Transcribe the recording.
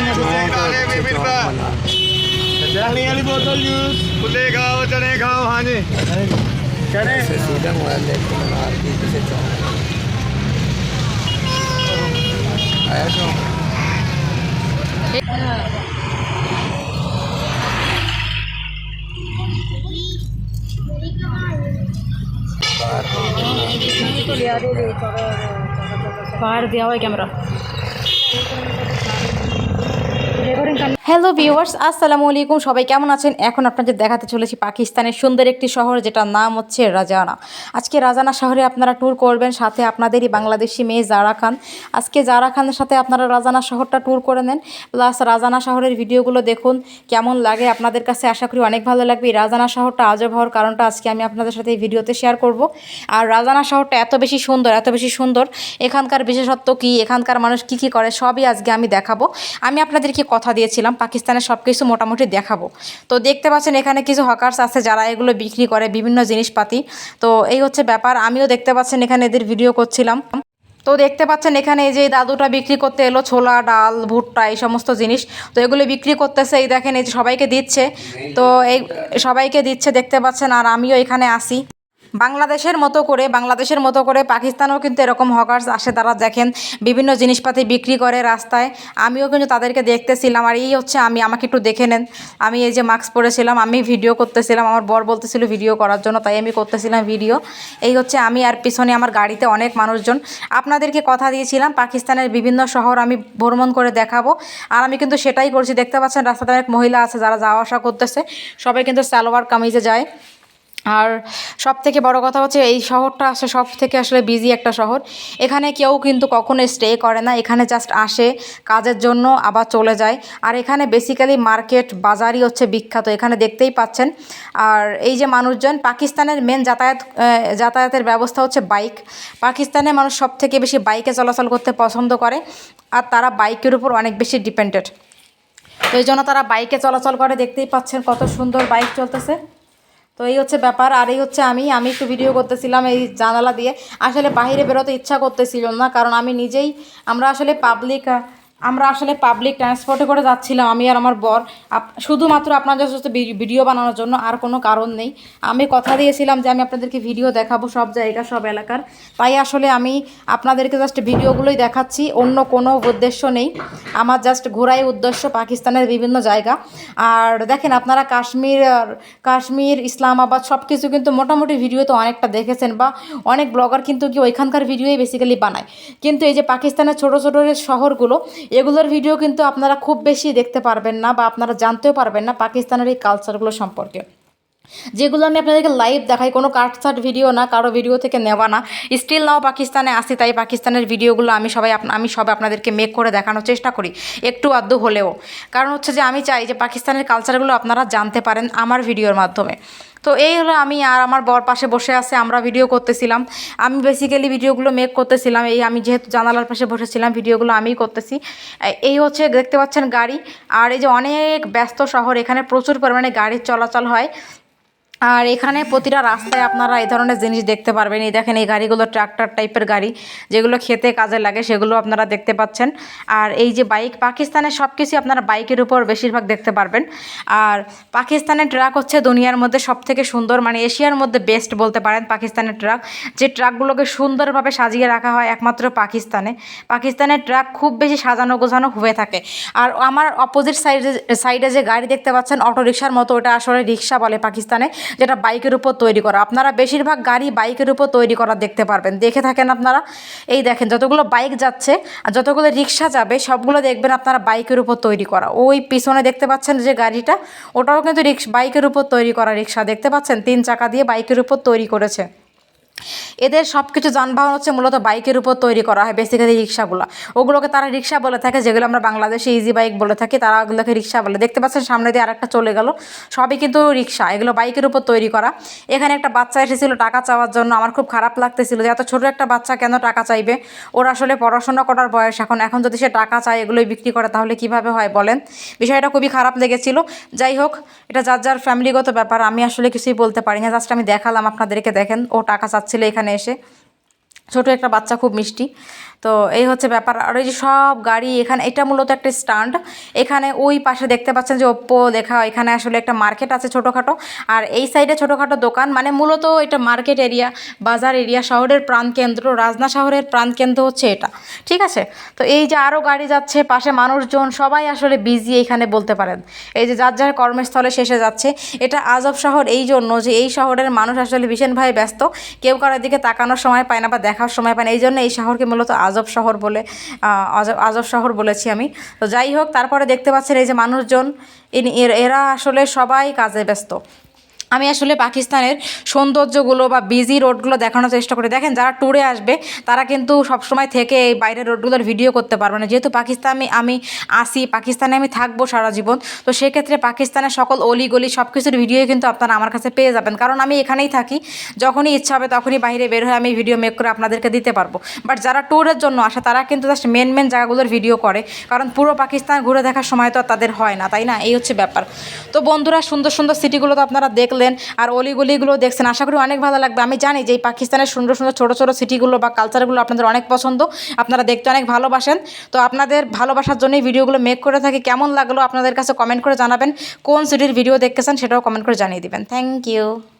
काले भी मिल रहा पानी वाली बोतल जूस खुले खाओ चने खाओ हाँ जी। चने। सीधा मोबाइल लेके बना दी किसे चौंक आया क्यों बाहर दिया हुआ है कैमरा। జయగూడెం కన్నా হ্যালো ভিউয়ার্স আসসালামু আলাইকুম। সবাই কেমন আছেন? এখন আপনাদের দেখাতে চলেছি পাকিস্তানের সুন্দর একটি শহর, যেটার নাম হচ্ছে রাজানা। আজকে রাজানা শহরে আপনারা ট্যুর করবেন, সাথে আপনাদেরই বাংলাদেশি মেয়ে জারা খান। আজকে জারা খানের সাথে আপনারা রাজানা শহরটা ট্যুর করে নেন। প্লাস রাজানা শহরের ভিডিওগুলো দেখুন, কেমন লাগে আপনাদের কাছে আশা করি অনেক ভালো লাগবে। রাজানা শহরটা আজব হওয়ার কারণটা আজকে আমি আপনাদের সাথে এই ভিডিওতে শেয়ার করব। আর রাজানা শহরটা এত বেশি সুন্দর, এত বেশি সুন্দর। এখানকার বিশেষত্ব কী, এখানকার মানুষ কী কী করে, সবই আজকে আমি দেখাবো। আমি আপনাদেরকে কথা দিয়েছিলাম পাকিস্তানের সব কিছু মোটামুটি দেখাবো। তো দেখতে পাচ্ছেন এখানে কিছু হকার্স আছে যারা এগুলো বিক্রি করে, বিভিন্ন জিনিসপাতি। তো এই হচ্ছে ব্যাপার, আমিও দেখতে পাচ্ছেন এখানে এদের ভিডিও করছিলাম। তো দেখতে পাচ্ছেন এখানে এই যে দাদুটা বিক্রি করতে এলো, ছোলা, ডাল, ভুট্টা, এই সমস্ত জিনিস। তো এগুলো বিক্রি করতেছে, এই দেখেন এই যে সবাইকে দিচ্ছে। তো এই সবাইকে দিচ্ছে দেখতে পাচ্ছেন, আর আমিও এখানে আসি। বাংলাদেশের মতো করে, বাংলাদেশের মতো করে পাকিস্তানেও কিন্তু এরকম হকার্স আসে। তারা দেখেন বিভিন্ন জিনিসপাতি বিক্রি করে রাস্তায়। আমিও কিন্তু তাদেরকে দেখতেছিলাম। আর এই হচ্ছে আমি, আমাকে একটু দেখে নেন। আমি এই যে মাস্ক পরেছিলাম, আমি ভিডিও করতেছিলাম। আমার বর বলতেছিল ভিডিও করার জন্য, তাই আমি করতেছিলাম ভিডিও। এই হচ্ছে আমি আর পিছনে আমার গাড়িতে অনেক মানুষজন। আপনাদেরকে কথা দিয়েছিলাম, পাকিস্তানের বিভিন্ন শহর আমি ভ্রমণ করে দেখাবো। আর আমি কিন্তু সেটাই করছি। দেখতে পাচ্ছেন, রাস্তাতে অনেক মহিলা আছে, যারা যাওয়া আসা করতেছে। সবাই কিন্তু সালোয়ার কামিজে যায়। আর সব থেকে বড় কথা হচ্ছে এই শহরটা আসলে সব থেকে আসলে বিজি একটা শহর। এখানে কেউ কিন্তু কখনো স্টে করে না, এখানে জাস্ট আসে কাজের জন্য, আবার চলে যায়। আর এখানে বেসিক্যালি মার্কেট বাজারই হচ্ছে বিখ্যাত, এখানে দেখতেই পাচ্ছেন। আর এই যে মানুষজন, পাকিস্তানের মেন যাতায়াত যাতায়াতের ব্যবস্থা হচ্ছে বাইক পাকিস্তানের মানুষ সব থেকে বেশি বাইকে চলাচল করতে পছন্দ করে, আর তারা বাইকের উপর অনেক বেশি ডিপেন্ডেড তো এই জন্য তারা বাইকে চলাচল করে, দেখতেই পাচ্ছেন কত সুন্দর বাইক চলতেছে। তো এই হচ্ছে ব্যাপার, আর এই হচ্ছে আমি আমি একটু ভিডিও করতেছিলাম এই জানালা দিয়ে। আসলে বাহিরে বেরোতে ইচ্ছা করতেছিল না, কারণ আমি নিজেই, আমরা আসলে পাবলিক আমরা আসলে পাবলিক ট্রান্সপোর্টে করে যাচ্ছিলাম, আমি আর আমার বর। শুধুমাত্র আপনাদের সাথে ভিডিও বানানোর জন্য আর কোনো কারণ নেই। আমি কথা দিয়েছিলাম যে আমি আপনাদেরকে ভিডিও দেখাবো সব জায়গা, সব এলাকার। তাই আসলে আমি আপনাদেরকে জাস্ট ভিডিওগুলোই দেখাচ্ছি, অন্য কোনো উদ্দেশ্য নেই। আমার জাস্ট ঘোরাই উদ্দেশ্য পাকিস্তানের বিভিন্ন জায়গা। আর দেখেন আপনারা কাশ্মীর কাশ্মীর, ইসলামাবাদ সব কিছু কিন্তু মোটামুটি ভিডিও তো অনেকটা দেখেছেন বা অনেক ব্লগার কিন্তু কি ওইখানকার ভিডিওই বেসিক্যালি বানায়। কিন্তু এই যে পাকিস্তানের ছোটো ছোটো শহরগুলো এগুলোর ভিডিও কিন্তু আপনারা খুব বেশি দেখতে পারবেন না বা আপনারা জানতেও পারবেন না পাকিস্তানের এই কালচারগুলো সম্পর্কে। যেগুলো আমি আপনাদেরকে লাইভ দেখাই, কোনো কাটসাট ভিডিও না, কারও ভিডিও থেকে নেওয়া না। স্টিল নাও পাকিস্তানে আসি, তাই পাকিস্তানের ভিডিওগুলো আমি সবাই আমি সব আপনাদেরকে মেক করে দেখানোর চেষ্টা করি, একটু আধটু হলেও। কারণ হচ্ছে যে, আমি চাই যে পাকিস্তানের কালচারগুলো আপনারা জানতে পারেন আমার ভিডিওর মাধ্যমে। তো এই হলো আমি আর আমার বর পাশে বসে আছে, আমরা ভিডিও করতেছিলাম। আমি বেসিক্যালি ভিডিওগুলো মেক করতেছিলাম, এই আমি যেহেতু জানালার পাশে বসেছিলাম ভিডিওগুলো আমিই করতেছি। এই হচ্ছে দেখতে পাচ্ছেন গাড়ি, আর এই যে অনেক ব্যস্ত শহর, এখানে প্রচুর পরিমাণে গাড়ির চলাচল হয়। আর এখানে প্রতিটা রাস্তায় আপনারা এই ধরনের জিনিস দেখতে পারবেন। এই দেখেন, এই গাড়িগুলো ট্রাক্টর টাইপের গাড়ি, যেগুলো খেতে কাজে লাগে, সেগুলো আপনারা দেখতে পাচ্ছেন। আর এই যে বাইক, পাকিস্তানের সব কিছুই আপনারা বাইকের উপর বেশিরভাগ দেখতে পারবেন। আর পাকিস্তানের ট্রাক হচ্ছে দুনিয়ার মধ্যে সব থেকে সুন্দর মানে এশিয়ার মধ্যে বেস্ট বলতে পারেন পাকিস্তানের ট্রাক। যে ট্রাকগুলোকে সুন্দরভাবে সাজিয়ে রাখা হয় একমাত্র পাকিস্তানে। পাকিস্তানের ট্রাক খুব বেশি সাজানো গোছানো হয়ে থাকে। আর আমার অপোজিট সাইডে সাইডে যে গাড়ি দেখতে পাচ্ছেন অটো রিক্সার মতো, ওটা আসলে রিক্সা বলে পাকিস্তানে। যেটা বাইকের উপর তৈরি করা। আপনারা বেশিরভাগ গাড়ি বাইকের উপর তৈরি করা দেখতে পারবেন। দেখে থাকেন আপনারা। এই দেখেন, যতগুলো বাইক যাচ্ছে আর যতগুলো রিক্সা যাবে, সবগুলো দেখবেন আপনারা বাইকের উপর তৈরি করা। ওই পিছনে দেখতে পাচ্ছেন যে গাড়িটা, ওটাও কিন্তু রিক্স, বাইকের উপর তৈরি করা রিক্সা। দেখতে পাচ্ছেন? তিন চাকা দিয়ে বাইকের উপর তৈরি করেছে। এদের সব কিছু যানবাহন হচ্ছে মূলত বাইকের উপর তৈরি করা হয় বেসিক্যালি রিক্সাগুলো ওগুলোকে তারা রিক্সা বলে থাকে, যেগুলো আমরা বাংলাদেশে ইজি বাইক বলে থাকি, তারা ওগুলোকে রিক্সা বলে। দেখতে পাচ্ছেন সামনে দিয়ে আরেকটা চলে গেল। সবই কিন্তু রিক্সা এগুলো বাইকের উপর তৈরি করা। এখানে একটা বাচ্চা এসেছিল টাকা চাওয়ার জন্য, আমার খুব খারাপ লাগতেছিল যে এত ছোটো একটা বাচ্চা কেন টাকা চাইবে? ওর আসলে পড়াশোনা করার বয়স, এখন এখন যদি সে টাকা চায় এগুলোই বিক্রি করে, তাহলে কীভাবে হয় বলেন? বিষয়টা খুবই খারাপ লেগেছিল। যাই হোক, এটা যার যার ফ্যামিলিগত ব্যাপার, আমি আসলে কিছুই বলতে পারি না জাস্ট আমি দেখালাম, আপনাদেরকে দেখেন, ও টাকা চাচ্ছিল এখানে। ഗണേഷ് ছোট একটা বাচ্চা, খুব মিষ্টি। তো এই হচ্ছে ব্যাপার। আর ওই যে সব গাড়ি, এখানে এটা মূলত একটা স্ট্যান্ড। এখানে ওই পাশে দেখতে পাচ্ছেন যে ওপ্পো দেখা এখানে আসলে একটা মার্কেট আছে ছোটোখাটো। আর এই সাইডে ছোটোখাটো দোকান মানে মূলত এটা মার্কেট এরিয়া, বাজার এরিয়া, শহরের প্রাণকেন্দ্র রাজনা শহরের প্রাণকেন্দ্র হচ্ছে এটা। ঠিক আছে? তো এই যে আরও গাড়ি যাচ্ছে, পাশে মানুষজন, সবাই আসলে বিজি এখানে বলতে পারেন। এই যে যার যার কর্মস্থলে শেষে যাচ্ছে। এটা আজব শহর, এই জন্য যে এই শহরের মানুষ আসলে ভীষণভাবে ব্যস্ত। কেউ কারোর দিকে তাকানোর সময় পায় না বা দেখার সময় পায় না। এই জন্য এই শহরকে মূলত আজব শহর বলে আজব শহর বলেছি আমি। তো যাই হোক, তারপরে দেখতে পাচ্ছেন এই যে মানুষজন এরা আসলে সবাই কাজে ব্যস্ত। আমি আসলে পাকিস্তানের সৌন্দর্যগুলো বা বিজি রোডগুলো দেখানোর চেষ্টা করি। দেখেন, যারা ট্যুরে আসবে, তারা কিন্তু সবসময় থেকে এই বাইরের রোডগুলোর ভিডিও করতে পারবে না। যেহেতু পাকিস্তানে, আমি আসি, পাকিস্তানে আমি থাকব সারা জীবন, তো সেক্ষেত্রে পাকিস্তানের সকল অলি গলি সব কিছুর ভিডিও কিন্তু আপনারা আমার কাছে পেয়ে যাবেন। কারণ আমি এখানেই থাকি, যখনই ইচ্ছা হবে তখনই বাইরে বের হয়ে আমি ভিডিও মেক করে আপনাদেরকে দিতে পারব। বাট যারা ট্যুরের জন্য আসে, তারা কিন্তু জাস্ট মেন মেন জায়গাগুলোর ভিডিও করে। কারণ পুরো পাকিস্তান ঘুরে দেখার সময় তো তাদের হয় না, তাই না? এই হচ্ছে ব্যাপার। তো বন্ধুরা, সুন্দর সুন্দর সিটিগুলো তো আপনারা দেখলেন। আর অলিগুলিগুলো দেখছেন। আশা করি অনেক ভালো লাগবে। আমি জানি যে এই পাকিস্তানের সুন্দর সুন্দর ছোটো ছোটো সিটিগুলো বা কালচারগুলো আপনাদের অনেক পছন্দ। আপনারা দেখতে অনেক ভালোবাসেন। তো আপনাদের ভালোবাসার জন্যই ভিডিওগুলো মেক করে থাকি। কেমন লাগল আপনাদের কাছে কমেন্ট করে জানাবেন। কোন সিটির ভিডিও দেখতেছেন সেটাও কমেন্ট করে জানিয়ে দেবেন। Thank you